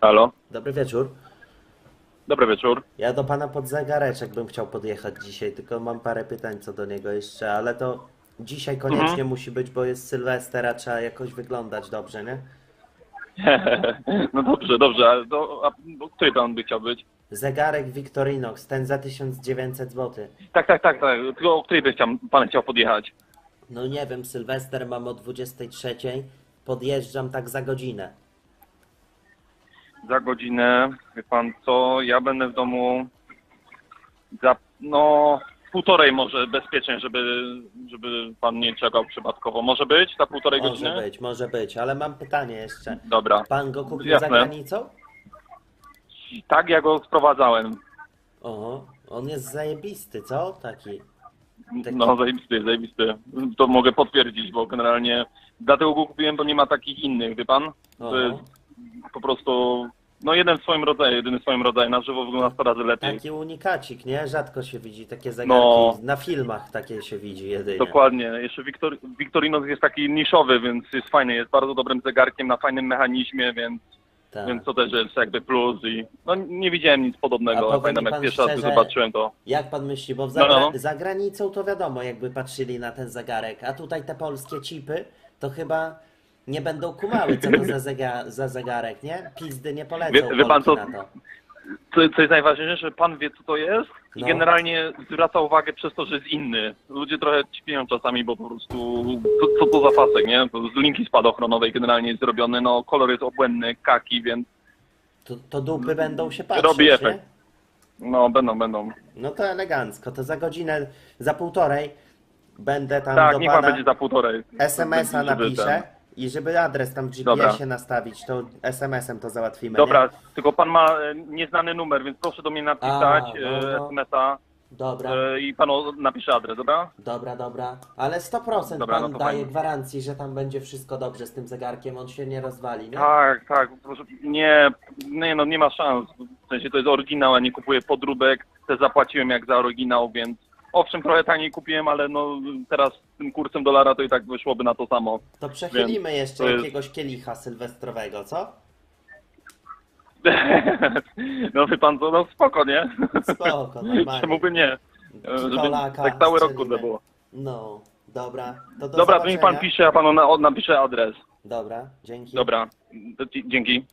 Halo, Dobry wieczór. dobry wieczór. Ja do pana pod zegareczek bym chciał podjechać dzisiaj, tylko mam parę pytań co do niego jeszcze, ale to dzisiaj koniecznie Mhm. musi być, bo jest Sylwester, a trzeba jakoś wyglądać dobrze, nie? No dobrze, dobrze, ale to, a bo który pan by chciał być? Zegarek Victorinox, ten za 1900 zł. Tak, tak, tak, tak. Tylko o której by chciał, pan chciał podjechać? No nie wiem, Sylwester mam o 23, podjeżdżam tak za godzinę. Za godzinę, wie pan co, ja będę w domu za, no, półtorej może bezpiecznie, żeby, żeby pan nie czekał przypadkowo. Może być za półtorej Może godziny? być, może być, ale mam pytanie jeszcze. Dobra. Pan go kupił Jasne. za granicą? Tak, ja go sprowadzałem. Oho, on jest zajebisty, co? Taki. Taki- No, zajebisty, zajebisty. To mogę potwierdzić, bo generalnie dlatego go kupiłem, bo nie ma takich innych, wie pan? To Oho. jest po prostu, no jeden w swoim rodzaju, jedyny w swoim rodzaju, na żywo wygląda 100 razy lepiej. Taki unikacik, nie? Rzadko się widzi takie zegarki. No. Na filmach takie się widzi jedynie. Dokładnie. Jeszcze Victor, Victorinox jest taki niszowy, więc jest fajny, jest bardzo dobrym zegarkiem na fajnym mechanizmie, więc, Tak. więc to też jest jakby plus i no nie widziałem nic A podobnego. mi Pamiętam jak pierwszy raz zobaczyłem to. Jak pan myśli, bo w No, no, no. za granicą to wiadomo, jakby patrzyli na ten zegarek, a tutaj te polskie chipy to chyba nie będą kumały, co to za, zega- za zegarek, nie? Pizdy nie polecą Wie- wie pan co? na to. Co, co jest najważniejsze, pan wie co to jest i No. generalnie zwraca uwagę przez to, że jest inny. Ludzie trochę ćpią czasami, bo po prostu co, co to za pasek, nie? Z linki spadochronowej generalnie jest zrobiony, no kolor jest obłędny, kaki, więc To, to dupy będą się patrzeć, Robi nie? efekt. no będą, będą. No to elegancko, to za godzinę, za półtorej będę tam Tak, do niech pan pana będzie za półtorej. SMS-a napiszę i żeby adres tam w Dobra. GPS-ie nastawić, to SMS-em to załatwimy, Dobra, tylko pan ma e, nieznany numer, więc proszę do mnie napisać A, no, e, no. SMS-a Dobra. e, i panu napiszę adres, dobra? Dobra, dobra. Ale 100% Dobra, pan no to daje fajnie. gwarancji, że tam będzie wszystko dobrze z tym zegarkiem, on się nie rozwali, nie? Tak, tak, proszę, nie, nie, no nie ma szans. W sensie to jest oryginał, a nie kupuję podróbek. Też zapłaciłem jak za oryginał, więc owszem, trochę taniej kupiłem, ale no teraz z tym kursem dolara to i tak wyszłoby na to samo. To przechylimy jeszcze to jest- jakiegoś kielicha sylwestrowego, co? No wie pan co, no spoko, nie? Spoko, normalnie. Czemu by nie? E, Żeby Kolaka tak cały rok strzelimy. kurde było. No, dobra. To do Dobra, to niech pan zobaczenia. pisze, a panu na, o, napiszę adres. Dobra, dzięki. Dobra, dzięki.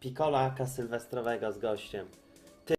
Pikolaka sylwestrowego z gościem.